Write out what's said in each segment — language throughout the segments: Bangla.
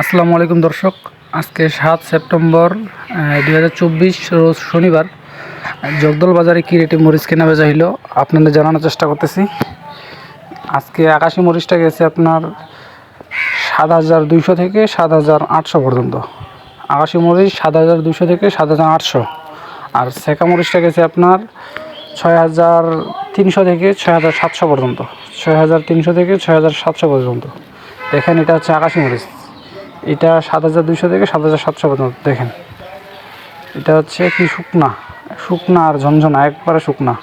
আসসালামু আলাইকুম দর্শক, আজকে সাত সেপ্টেম্বর দুই হাজার চব্বিশ রোজ শনিবার জগদল বাজারে কী রেটে মরিচ কেনা বেচা হইল আপনাদের জানানোর চেষ্টা করতেছি। আজকে আকাশি মরিচটা গেছে আপনার সাত হাজার দুইশো থেকে সাত হাজার আটশো পর্যন্ত। আকাশি মরিচ সাত হাজার দুশো থেকে সাত হাজার আটশো। আর সেকা মরিচটা গেছে আপনার ছয় হাজার তিনশো থেকে ছয় হাজার সাতশো পর্যন্ত। ছয় হাজার তিনশো থেকে ছয় হাজার সাতশো পর্যন্ত। দেখেন, এটা হচ্ছে আকাশি মরিচ। এটা সাত হাজার দুইশো থেকে সাত হাজার সাতশো পর্যন্ত। দেখেন, এটা হচ্ছে কি শুকনা শুকনা আর ঝনঝনা, একবারে শুকনা।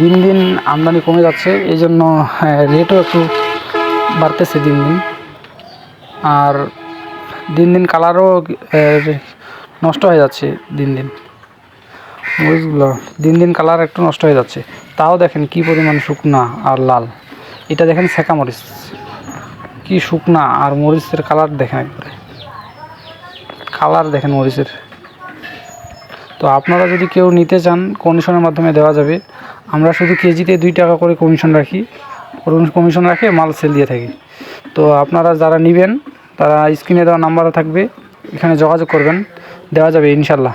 দিন দিন আমদানি কমে যাচ্ছে, এই জন্য রেটও একটু বাড়তেছে দিন দিন। আর দিন দিন কালারও নষ্ট হয়ে যাচ্ছে দিন দিন। মরিচগুলো দিন দিন কালার একটু নষ্ট হয়ে যাচ্ছে। তাও দেখেন কি পরিমাণ শুকনা আর লাল। এটা দেখেন সেকা মরিচ। কি শুকনা আর মরিচের কালার দেখেন একবারে। কালার দেখেন মরিচের। তো আপনারা যদি কেউ নিতে চান কমিশনের মাধ্যমে দেওয়া যাবে। আমরা শুধু কেজিতে দুই টাকা করে কমিশন রাখি। কমিশন রাখে, মাল সেল দিয়ে থাকি। তো আপনারা যারা নেবেন, তারা স্ক্রিনে দেওয়া নাম্বারও থাকবে। এখানে যোগাযোগ করবেন। দেওয়া যাবে ইনশাল্লাহ